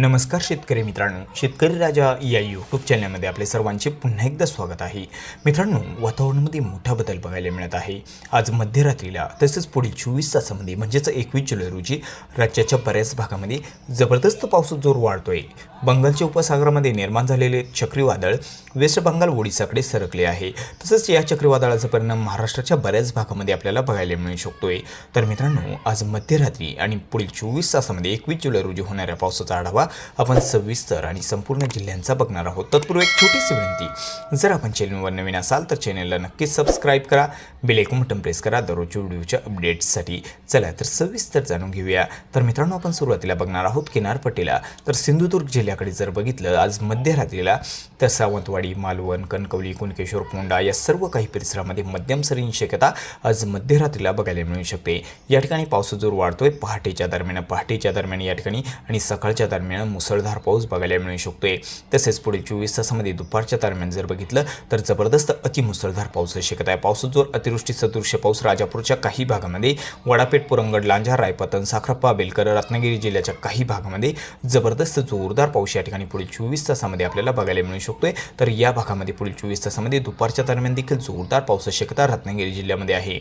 नमस्कार शेतकरी मित्रांनो. शेतकरी राजा या यूट्यूब चॅनलमध्ये आपले सर्वांचे पुन्हा एकदा स्वागत आहे. मित्रांनो वातावरणामध्ये मोठा बदल बघायला मिळत आहे. आज मध्यरात्रीला तसेच पुढील चोवीस तासामध्ये म्हणजेच एकवीस जुलै रोजी राज्याच्या बऱ्याच भागामध्ये जबरदस्त पाऊस जोर वाढतोय. बंगालच्या उपसागरामध्ये निर्माण झालेले चक्रीवादळ वेस्ट बंगाल ओडिसाकडे सरकले आहे. तसंच या चक्रीवादळाचा परिणाम महाराष्ट्राच्या बऱ्याच भागामध्ये आपल्याला बघायला मिळू शकतोय. तर मित्रांनो आज मध्यरात्री आणि पुढील चोवीस तासामध्ये एकवीस जुलै रोजी होणाऱ्या पावसाचा आढावा आपण सविस्तर आणि संपूर्ण जिल्ह्यांचा बघणार आहोत. तत्पूर्वी एक छोटीशी विनंती. जर आपण चॅनलवर नवीन असाल तर चॅनलला नक्कीच सबस्क्राईब करा. बेल बटन प्रेस करा. दररोजच्या व्हिडिओच्या अपडेट्ससाठी चला तर सविस्तर जाणून घेऊया. तर मित्रांनो आपण सुरुवातीला बघणार आहोत किनारपट्टीला. तर सिंधुदुर्ग जिल्ह्याकडे जर बघितलं आज मध्यरात्रीला तर सावंतवाडी मालवण कणकवली कुणकेश्वर पोंडा या सर्व काही परिसरामध्ये मध्यम सरींची शक्यता आज मध्यरात्रीला बघायला मिळू शकते. या ठिकाणी पावसाचा जोर वाढतोय. पहाटेच्या दरम्यान पहाटेच्या दरम्यान या ठिकाणी आणि सकाळच्या दरम्यान मुसळधार पाऊस बघायला मिळू शकतोय. तसेच पुढील चोवीस तासामध्ये दुपारच्या दरम्यान जर बघितलं तर जबरदस्त अतिमुसळधार पाऊस शक्यता आहे. पावसाचा जोर अतिवृष्टी सदृश्य पाऊस राजापूरच्या काही भागामध्ये वडापेठ पुरंगड लांजा रायपतन साखरप्पा बेलकर रत्नागिरी जिल्ह्याच्या काही भागामध्ये जबरदस्त जोरदार पाऊस या ठिकाणी पुढील चोवीस तासामध्ये आपल्याला बघायला मिळू शकतोय. तर या भागामध्ये पुढील चोवीस तासामध्ये दुपारच्या दरम्यान देखील जोरदार पावसाची शक्यता रत्नागिरी जिल्ह्यामध्ये आहे.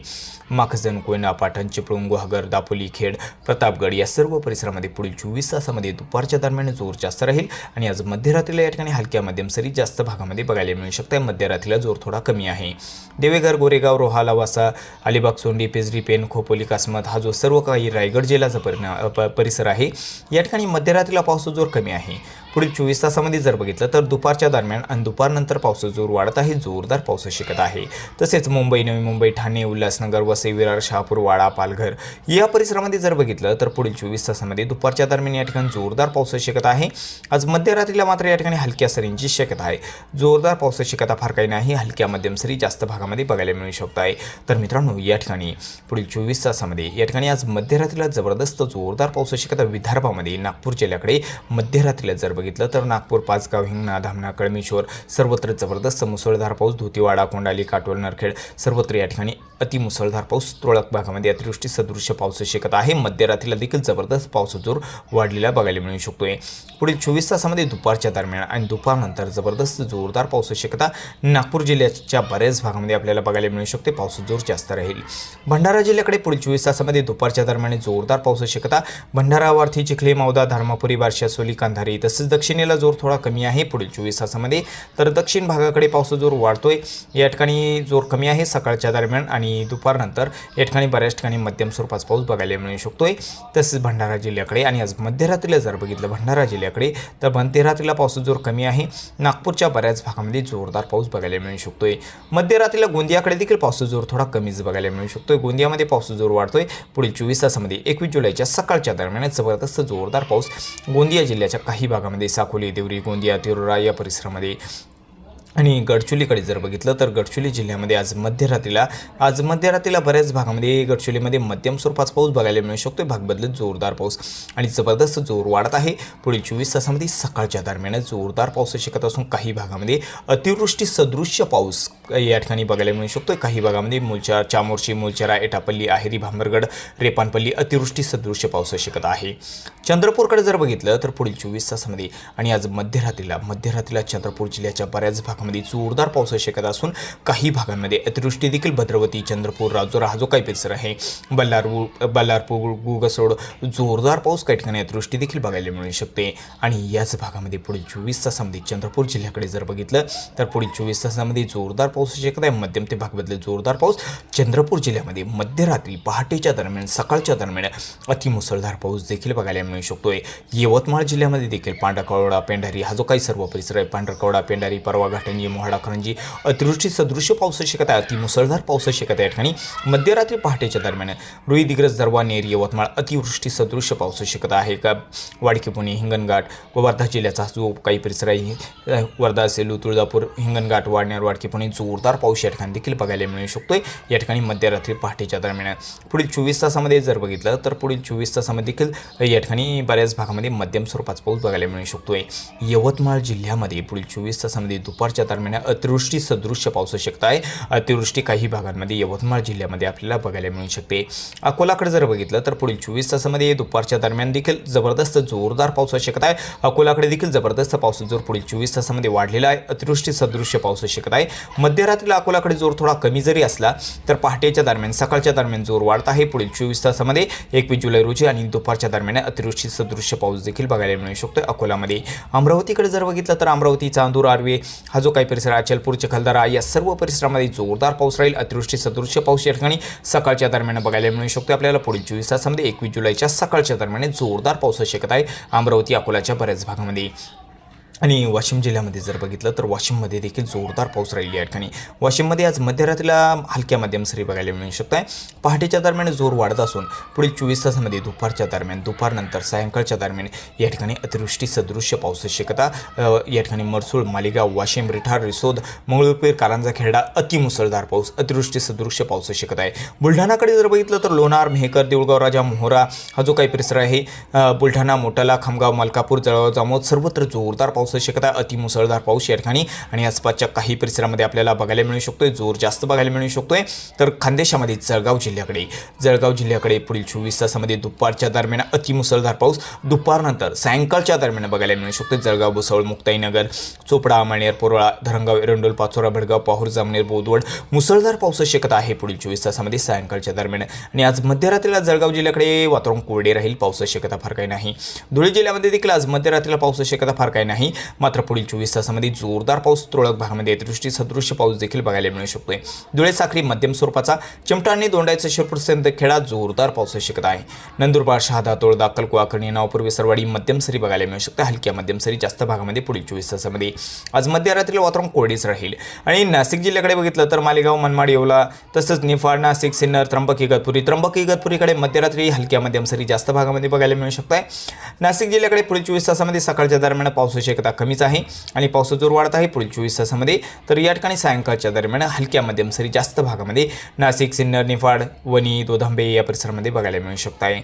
माखजन कोयना पाटण चिपळूण गुहागर दापोली खेड प्रतापगड या सर्व परिसरामध्ये पुढील चोवीस तासामध्ये दुपारच्या दरम्यान जोर जास्त राहील आणि आज मध्यरात्रीला या ठिकाणी हलक्या मध्यम सरी जास्त भागामध्ये बघायला मिळू शकते मध्यरात्रीला जोर थोडा कमी आहे. देवेघर गोरेगाव रोहाला वासा अलिबाग सोंडी पेजरी पेन खोपोली कासमत हा जो सर्व काही रायगड जिल्ह्याचा परिणाम परिसर आहे. या ठिकाणी मध्यरात्रीला पावसाचा जोर कमी आहे. पुढील चोवीस तासामध्ये जर बघितलं तर दुपारच्या दरम्यान आणि दुपारनंतर पावसाचा जोर वाढत आहे जोरदार पाऊस शिकत आहे. तसेच मुंबई नवी मुंबई ठाणे उल्हासनगर वसई विरार शहापूर वाडा पालघर या परिसरामध्ये जर बघितलं तर पुढील चोवीस तासामध्ये दुपारच्या दरम्यान या ठिकाणी जोरदार पाऊस शिकत आहे. आज मध्यरात्रीला मात्र या ठिकाणी हलक्या सरींची शक्यता आहे. जोरदार पावसाची शक्यता फार काही नाही हलक्या मध्यम सरी जास्त भागामध्ये बघायला मिळू शकत आहे. तर मित्रांनो या ठिकाणी पुढील चोवीस तासामध्ये या ठिकाणी आज मध्यरात्रीला जबरदस्त जोरदार पावसाची शक्यता विदर्भामध्ये नागपूर जिल्ह्याकडे मध्यरात्रीला जर बघितलं तर नागपूर पाचगाव हिंगणा धामणा कळमेश्वर सर्वत्र जबरदस्त मुसळधार पाऊस धुतीवाडा कोंडाली काटोल नरखेड सर्वत्र या ठिकाणी अतिमुसळधार पाऊस तुरळक भागामध्ये अतिवृष्टी सदृश्य पाऊस शक्यता आहे. मध्यरात्रीला देखील जबरदस्त पाऊस जोर वाढलेला बघायला मिळू शकतोय. पुढील चोवीस तासामध्ये दुपारच्या दरम्यान आणि दुपारनंतर जबरदस्त जोरदार पाऊस शक्यता नागपूर जिल्ह्याच्या बऱ्याच भागामध्ये आपल्याला बघायला मिळू शकते. पाऊस जोर जास्त राहील. भंडारा जिल्ह्याकडे पुढील चोवीस तासामध्ये दुपारच्या दरम्यान जोरदार पाऊस शक्यता भंडारा वार्थी चिखले मौदा धर्मापुरी बारशा सोली कांधारी तसेच दक्षिणेला जोर थोडा कमी आहे. पुढील चोवीस तासामध्ये तर दक्षिण भागाकडे पावसाचा जोर वाढतोय. या ठिकाणी जोर कमी आहे. सकाळच्या दरम्यान आणि आणि दुपारनंतर या ठिकाणी बऱ्याच ठिकाणी मध्यम स्वरूपाचा पाऊस बघायला मिळू शकतोय. तसेच भंडारा जिल्ह्याकडे आणि आज मध्यरात्रीला जर बघितलं भंडारा जिल्ह्याकडे तर मध्यरात्रीला पावसाचा जोर कमी आहे. नागपूरच्या बऱ्याच भागामध्ये जोरदार पाऊस बघायला मिळू शकतोय. मध्यरात्रीला गोंदियाकडे देखील पावसाचा जोर थोडा कमीच बघायला मिळू शकतोय. गोंदियामध्ये पावसाचा जोर वाढतोय. पुढील चोवीस तासामध्ये एकवीस जुलैच्या सकाळच्या दरम्यान जबरदस्त जोरदार पाऊस गोंदिया जिल्ह्याच्या काही भागामध्ये साकोली देवरी गोंदिया तिरोरा या परिसरामध्ये. आणि गडचुलीकडे जर बघितलं तर गडचुली जिल्ह्यामध्ये आज मध्यरात्रीला आज मध्यरात्रीला बऱ्याच भागामध्ये गडचुलीमध्ये मध्यम स्वरूपाचा पाऊस बघायला मिळू शकतो भाग बदलत जोरदार पाऊस आणि जबरदस्त जोर वाढत आहे. पुढील चोवीस तासामध्ये सकाळच्या दरम्यान जोरदार पाऊस शिकत असून काही भागामध्ये अतिवृष्टी सदृश्य पाऊस या ठिकाणी बघायला मिळू शकतो काही भागामध्ये मुलचार चामोर्शी मुलचरा एटापल्ली आहेरी भांबरगड रेपानपल्ली अतिवृष्टी सदृश्य पाऊस शिकत आहे. चंद्रपूरकडे जर बघितलं तर पुढील चोवीस तासामध्ये आणि आज मध्यरात्रीला मध्यरात्रीला चंद्रपूर जिल्ह्याच्या बऱ्याच भागामध्ये जोरदार पाऊस शक्यता असून काही भागांमध्ये अतिवृष्टी देखील भद्रवती चंद्रपूर राजोरा हा जो काही परिसर आहे बल्लारपूर बल्लारपूर गुगसोड जोरदार पाऊस काही ठिकाणी अतिवृष्टी देखील बघायला मिळू शकते. आणि याच भागामध्ये पुढील चोवीस तासामध्ये चंद्रपूर जिल्ह्याकडे जर बघितलं तर पुढील चोवीस तासामध्ये जोरदार पाऊस शक्यता आहे. मध्यम ते भाग जोरदार पाऊस चंद्रपूर जिल्ह्यामध्ये मध्यरात्री पहाटेच्या दरम्यान सकाळच्या दरम्यान अतिमुसळधार पाऊस देखील बघायला मिळू शकतोय. यवतमाळ जिल्ह्यामध्ये देखील पांढरकवडा पेंढारी हा जो काही सर्व परिसर आहे पांढरकवडा पेंढारी परवा घाटंजी मोहाडा करंजी अतिवृष्टी सदृश्य पाऊस शक्यता आहे. अतिमुसळधार पाऊस शक्यता या ठिकाणी मध्यरात्री पहाटेच्या दरम्यान रुई दिग्रज दरवा नेर यवतमाळ अतिवृष्टी सदृश्य पाऊस शक्यता आहे. का वाडकी पुणे हिंगणघाट व वर्धा जिल्ह्याचा जो काही परिसर आहे वर्धा सेलू तुळजापूर हिंगणघाट वाडनेर वाडकी पुणे जोरदार पाऊस या ठिकाणी देखील बघायला मिळू शकतोय. या ठिकाणी मध्यरात्री पहाटेच्या दरम्यान पुढील चोवीस तासामध्ये जर बघितलं तर पुढील चोवीस तासामध्ये देखील या ठिकाणी बऱ्याच भागामध्ये मध्यम स्वरूपाचा पाऊस बघायला मिळू शकतोय. यवतमाळ जिल्ह्यामध्ये पुढील चोवीस तासामध्ये दुपारच्या दुपारच्या दरम्यान अतिवृष्टी सदृश्य पाऊस शकत आहे अतिवृष्टी काही भागांमध्ये यवतमाळ जिल्ह्यामध्ये आपल्याला बघायला मिळू शकते. अकोलाकडे जर बघितलं तर पुढील चोवीस तासामध्ये दुपारच्या दरम्यान देखील जबरदस्त जोरदार पाऊस शकत आहे अकोलाकडे देखील जबरदस्त पावसाचा जोर पुढील चोवीस तासामध्ये वाढलेला आहे. अतिवृष्टी सदृश्य पाऊस शकत आहे मध्यरात्रीला अकोलाकडे जोर थोडा कमी जरी असला तर पहाटेच्या दरम्यान सकाळच्या दरम्यान जोर वाढत आहे. पुढील चोवीस तासामध्ये एकवीस जुलै रोजी आणि दुपारच्या दरम्यान अतिवृष्टी सदृश्य पाऊस देखील बघायला मिळू शकतो अकोलामध्ये. अमरावतीकडे जर बघितलं तर अमरावती चांदूर आर्वे हा जो काही परिसर आहे अचलपूर चिखलदरा या सर्व परिसरामध्ये जोरदार पाऊस राहील अतिवृष्टी सदृश्य पाऊस या ठिकाणी सकाळच्या दरम्यान बघायला मिळू शकतो. आपल्याला पुढील चोवीस तासामध्ये एकवीस जुलैच्या सकाळच्या दरम्यान जोरदार पावसाची शक्यता आहे अमरावती अकोलाच्या बऱ्याच भागामध्ये. आणि वाशिम जिल्ह्यामध्ये जर बघितलं तर वाशिममध्ये देखील जोरदार पाऊस राहिली या ठिकाणी वाशिममध्ये आज मध्यरात्रीला हलक्या मध्यम सरी बघायला मिळू शकत आहे पहाटेच्या दरम्यान जोर वाढत असून पुढील चोवीस तासामध्ये दुपारच्या दरम्यान दुपारनंतर सायंकाळच्या दरम्यान या ठिकाणी अतिवृष्टी सदृश्य पावसाची शक्यता या ठिकाणी मरसूळ मालेगाव वाशिम रिठार रिसोद मंगळूरपेर कारंजा खेरडा अतिमुसळधार पाऊस अतिवृष्टी सदृश्य पावसाची शक्यता आहे. बुलढाणाकडे जर बघितलं तर लोणार मेहकर देऊळगाव राजा मोहोरा हा जो काही परिसर आहे बुलढाणा मोटाला खामगाव मलकापूर जळगाव जामोद सर्वत्र जोरदार पाऊस पावसाची शक्यता अतिमुसळधार पाऊस या ठिकाणी आणि आसपासच्या काही परिसरामध्ये आपल्याला बघायला मिळू शकतोय. जोर जास्त बघायला मिळू शकतोय. तर खानदेशामध्ये जळगाव जिल्ह्याकडे जळगाव जिल्ह्याकडे पुढील चोवीस तासामध्ये दुपारच्या दरम्यान अतिमुसळधार पाऊस. दुपारनंतर सायंकाळच्या दरम्यान बघायला मिळू शकतो जळगाव भुसवळ मुक्ताईनगर चोपडा अमळनेर पोरळा धरणगाव एरंडोल पाचोरा भडगाव पाहूर जामनेर बोदवड मुसळधार पावसाची शक्यता आहे पुढील चोवीस तासामध्ये सायंकाळच्या दरम्यान. आणि आज मध्यरात्रीला जळगाव जिल्ह्याकडे वातावरण कोरडे राहील. पावसाची शक्यता फार काही नाही. धुळे जिल्ह्यामध्ये देखील आज मध्यरात्रीला पावसाची शक्यता फार काही नाही. मात्र पुढील चोवीस तासामध्ये जोरदार पाऊस तुरळक भागामध्ये दृष्टी सदृश्य पाऊस देखील बघायला मिळू शकतोय. धुळे साखरी मध्यम स्वरूपाचा चिमटा आणि दोंडायचा शिरपूर खेडा खेळा जोरदार पावसाची शक्यता आहे. नंदुरबार शहादा तोळदा अक्कलकुवा करणी नावपूर विसरवाडी मध्यम सरी बघायला मिळू शकते हलक्या मध्यम सरी जास्त भागामध्ये पुढील चोवीस तासामध्ये. आज मध्यरात्रीला वातावरण कोरडेच राहील. आणि नाशिक जिल्ह्याकडे बघितलं तर मालेगाव मनमाड येवला तसंच निफाड नाशिक सिन्नर त्र्यंबक इगतपुरी त्र्यंबक इगतपुरीकडे मध्यरात्री हलक्या मध्यम सरी जास्त भागामध्ये बघायला मिळू शकत आहे नाशिक जिल्ह्याकडे पुढील चोवीस तासामध्ये सकाळच्या दरम्यान पावसाची शक्यता कमीच आहे आणि पावसाचा जोर वाढत आहे. पुढील चोवीस तासामध्ये तर या ठिकाणी सायंकाळच्या दरम्यान हलक्या मध्यम सरी जास्त भागामध्ये नाशिक सिन्नर निफाड वणी दोधांबे या परिसरामध्ये बघायला मिळू शकत आहे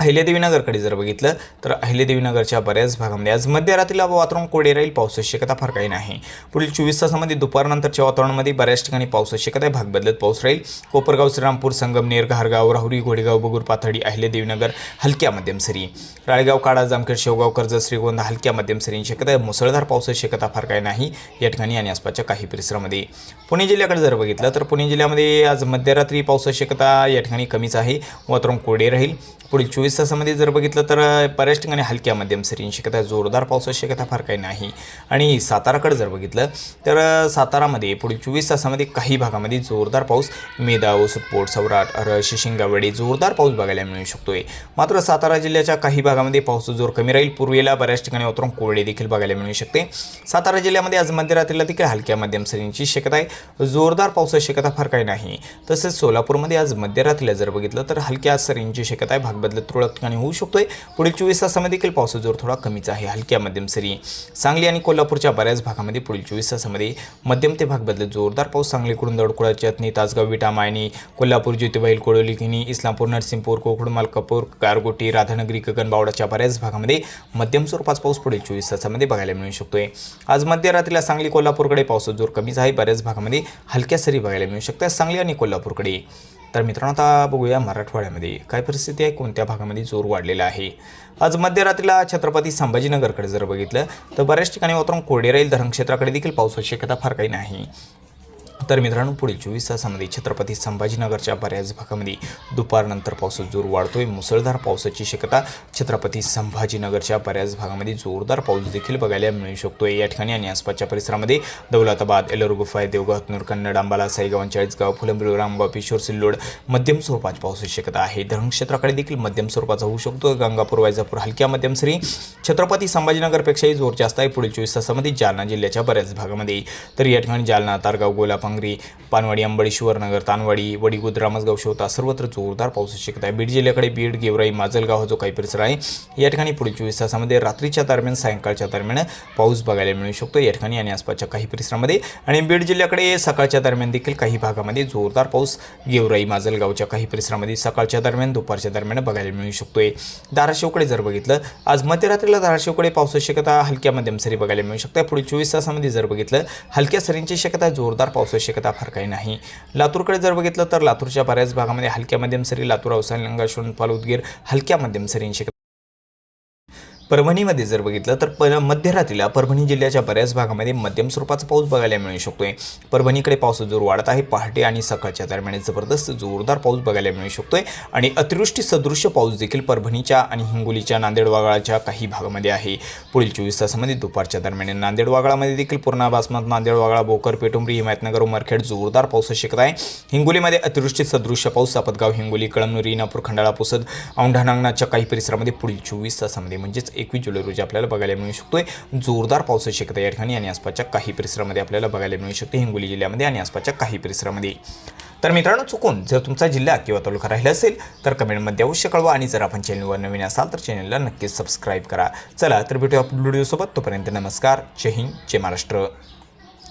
अहिल्यादेवीनगरकडे जर बघितलं तर अहिल्यादेवीनगरच्या बऱ्याच भागामध्ये आज मध्यरात्रीला वातावरण कोरडे राहील पावसाची शक्यता फार काही नाही. पुढील चोवीस तासामध्ये दुपारनंतरच्या वातावरणामध्ये बऱ्याच ठिकाणी पावसाची शक्यता आहे. भाग बदलत पाऊस राहील. कोपरगाव श्रीरामपूर संगमनेर घारगाव राहुरी घोडेगाव बगूर पाथडी अहिल्यादेवीनगर हलक्या मध्यम सरी. राळेगाव काळा जामखेड शेवगाव कर्जत श्रीगोंदा हलक्या मध्यम सरींची शक्यता आहे. मुसळधार पावसाची शक्यता फार काही नाही. या ठिकाणी आणि आसपासच्या काही परिसरामध्ये. पुणे जिल्ह्याकडे जर बघितलं तर पुणे जिल्ह्यामध्ये आज मध्यरात्री पावसाची शक्यता या ठिकाणी कमीच आहे. वातावरण कोरडे राहील. पुढील चोवीस तासामध्ये जर बघितलं तर बऱ्याच ठिकाणी हलक्या मध्यम सरींची शक्यता जोरदार पावसाची शक्यता फार काही नाही. आणि साताराकडे जर बघितलं तर सातारामध्ये पुढील चोवीस तासामध्ये काही भागामध्ये जोरदार पाऊस मेदा ओसतपोट सौराट अर शिशिंगावडे जोरदार पाऊस बघायला मिळू शकतोय. मात्र सातारा जिल्ह्याच्या काही भागामध्ये पावसाचा जोर कमी राहील. पूर्वेला बऱ्याच ठिकाणी उतरून कोरडे देखील बघायला मिळू शकते. सातारा जिल्ह्यामध्ये आज मध्यरात्रीला देखील हलक्या मध्यम सरींची शक्यता आहे. जोरदार पावसाची शक्यता फार काही नाही. तसेच सोलापूरमध्ये आज मध्यरात्रीला जर बघितलं तर हलक्या सरींची शक्यता आहे भाग बदलत तुरळक ठिकाणी होऊ शकतोय. पुढील चोवीस तासामध्ये देखील पावसाचा जोर थोडा कमीच आहे. हलक्या मध्यम सरी सांगली आणि कोल्हापूरच्या बऱ्याच भागामध्ये पुढील चोवीस तासामध्ये मध्यम ते भाग बदलत जोरदार पाऊस. सांगली कुरुंदड कुळा तासगाव विटा मायनी कोल्हापूर ज्योतिबाईल कोळोली किनी इस्लामपूर नरसिंहपूर कोकण मालकापूर गारगोटी राधानगरी गगनबावडाच्या बऱ्याच भागामध्ये मध्यम स्वरूपाचा पाऊस पुढील चोवीस तासामध्ये बघायला मिळू शकतोय. आज मध्यरात्रीला सांगली कोल्हापूरकडे पावसाचा जोर कमीच आहे. बऱ्याच भागामध्ये हलक्या सरी बघायला मिळू शकतात. सांगली आणि कोल्हापूरकडे तर मित्रांनो आता बघूया मराठवाड्यामध्ये काय परिस्थिती आहे कोणत्या भागामध्ये जोर वाढलेला आहे. आज मध्यरात्रीला छत्रपती संभाजीनगरकडे जर बघितलं तर बऱ्याच ठिकाणी वातावरण कोरडे राहील धरण क्षेत्राकडे देखील पावसाची शक्यता फार काही नाही. तर मित्रांनो पुढील चोवीस तासामध्ये छत्रपती संभाजीनगरच्या बऱ्याच भागामध्ये दुपारनंतर पावसाचा जोर वाढतोय. मुसळधार पावसाची शक्यता छत्रपती संभाजीनगरच्या बऱ्याच भागामध्ये जोरदार पाऊस देखील बघायला मिळू शकतोय. या ठिकाणी आणि आसपासच्या परिसरामध्ये दौलताबाद एलोर गुफाय देवगाव हतनूर कन्नड अंबाला साईगाव चाळीसगाव फुलंब्री रामगाव पिशोर सिल्लोड मध्यम स्वरूपाची पावसाची शक्यता आहे. धरण क्षेत्राकडे देखील मध्यम स्वरूपाचा होऊ शकतो. गंगापूर वायजापूर हलक्या मध्यम सरी छत्रपती संभाजीनगरपेक्षाही जोर जास्त आहे. पुढील चोवीस तासामध्ये जालना जिल्ह्याच्या बऱ्याच भागामध्ये. तर या ठिकाणी जालना तारगाव गोला हातकंगरी पानवाडी अंबडी शिवरनगर तानवाडी वडीगुद रामसगाव शेवता सर्वत्र जोरदार पावसाची शक्यता आहे. बीड जिल्ह्याकडे बीड गेवराई माजलगाव हा जो काही परिसर आहे या ठिकाणी पुढील चोवीस तासामध्ये रात्रीच्या दरम्यान सायंकाळच्या दरम्यान पाऊस बघायला मिळू शकतो. या ठिकाणी आणि आसपासच्या काही परिसरामध्ये आणि बीड जिल्ह्याकडे सकाळच्या दरम्यान देखील काही भागामध्ये जोरदार पाऊस गेवराई माजलगावच्या काही परिसरामध्ये सकाळच्या दरम्यान दुपारच्या दरम्यान बघायला मिळू शकतोय. धाराशिवकडे जर बघितलं आज मध्यरात्रीला धाराशिवकडे पावसाची शक्यता हलक्या मध्यम सरी बघायला मिळू शकते. पुढील चोवीस तासामध्ये जर बघितलं हलक्या सरींची शक्यता जोरदार पावसाची आवश्यकता फार काही नाही. लातूरकडे जर बघितलं तर लातूरच्या बऱ्याच भागामध्ये हलक्या मध्यम सरी लातूर अवसान लंगा पाल उदगीर हलक्या मध्यम सरींची परभणीमध्ये जर बघितलं तर प मध्यरात्रीला परभणी जिल्ह्याच्या बऱ्याच भागामध्ये मध्यम स्वरूपाचा पाऊस बघायला मिळू शकतोय. परभणीकडे पाऊस जोर वाढत आहे. पहाटे आणि सकाळच्या दरम्यान जबरदस्त जोरदार पाऊस बघायला मिळू शकतोय. आणि अतिवृष्टी सदृश्य पाऊस देखील परभणीच्या आणि हिंगोलीच्या नांदेडवागाळाच्या काही भागामध्ये आहे. पुढील चोवीस तासामध्ये दुपारच्या दरम्यान नांदेडवागळामध्ये देखील पूर्णा बासमत नांदेडवागळा बोकर पेटुंबरी हिमायतनगर उमरखेड जोरदार पाऊस शकत आहे. हिंगोलीमध्ये अतिवृष्टी सदृश्य पाऊस सापतगाव हिंगोली कळमनुरी नागपूर खंडाळा पुसद औंढा नांगणाच्या काही परिसरामध्ये पुढील चोवीस तासामध्ये म्हणजेच एकवीस जुलै रोजी आपल्याला बघायला मिळू शकतोय. जोरदार पावसाची शक्यता या ठिकाणी आणि आसपासच्या काही परिसरामध्ये आपल्याला बघायला मिळू शकते. हिंगोली जिल्ह्यामध्ये आणि आसपासच्या काही परिसरामध्ये. तर मित्रांनो चुकून जर तुमचा जिल्हा किंवा तालुका राहिला असेल तर कमेंटमध्ये अवश्य कळवा आणि जर आपण चॅनलवर नवीन असाल तर चॅनलला नक्कीच सबस्क्राईब करा. चला तर भेटूया व्हिडिओसोबत तोपर्यंत नमस्कार. जय हिंद जय महाराष्ट्र.